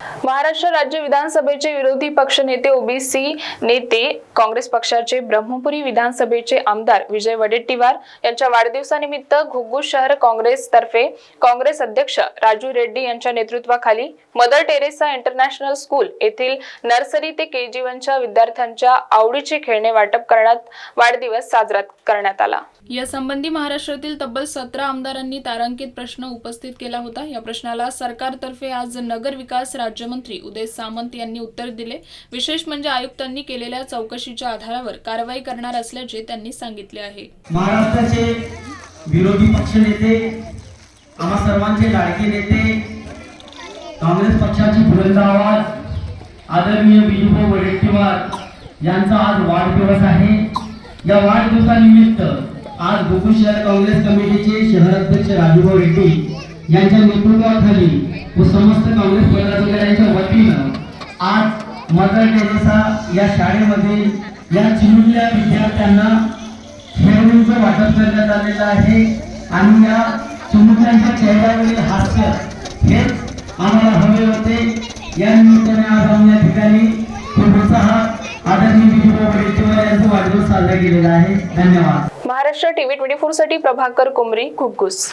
महाराष्ट्र राज्य विधानसभेचे विरोधी पक्षनेते ओबीसी नेते काँग्रेस पक्षाचे ब्रह्मपुरी विधानसभेचे आमदार विजय वडेट्टीवार यांच्या वाढदिवसानिमित्त घुग्गू शहर काँग्रेस तर्फे काँग्रेस अध्यक्ष राजू रेड्डी यांच्या नेतृत्वाखाली मदर टेरेसा इंटरनॅशनल स्कूल येथील नर्सरी ते के जी वनच्या विद्यार्थ्यांच्या आवडीचे खेळणे वाटप करण्यात वाढदिवस साजरा करण्यात आला. या संबंधी महाराष्ट्रातील तब्बल सतरा आमदारांनी तारांकित प्रश्न उपस्थित केला होता. या प्रश्नाला सरकारतर्फे आज नगर विकास राज्यमंत्री उदय सामंत यांनी उत्तर दिले. विशेष म्हणजे आयुक्तांनी केलेल्या चौकशीच्या आधारावर कारवाई करणार असल्याचे त्यांनी सांगितले आहे. महाराष्ट्राचे विरोधी पक्ष नेते आम्हा सर्वांचे लाडके नेते काँग्रेस पक्षाची बुलंद आवाज आदरणीय बिजूभाऊ वडेट्टीवार यांचा आज वाढदिवस आहे. या वाढदिवसानिमित्त आज गोकुळ शहर काँग्रेस कमिटीचे शहर अध्यक्ष राजूभाऊ रेड्डी यांच्या नेतृत्वाखाली व समस्त काँग्रेस पदाधिकाऱ्यांच्या वतीनं आज मदर टेरेसा या शाळेमध्ये या चिमुकल्या विद्यार्थ्यांना खेळणीचं वाटप करण्यात आलेलं आहे. आणि या चिमुकल्यांच्या चेहऱ्यावरील हास्य हेच आम्हाला हवे होते. या निमित्ताने आज आम्ही या ठिकाणी खूप उत्साहात आदरणीय विजयभाऊ वडेट्टीवार यांचा वाढदिवस साजरा केलेला आहे. धन्यवाद. महाराष्ट्र टीव्ही ट्वेंटी फोरसाठी प्रभाकर कुमरी घुग्गुस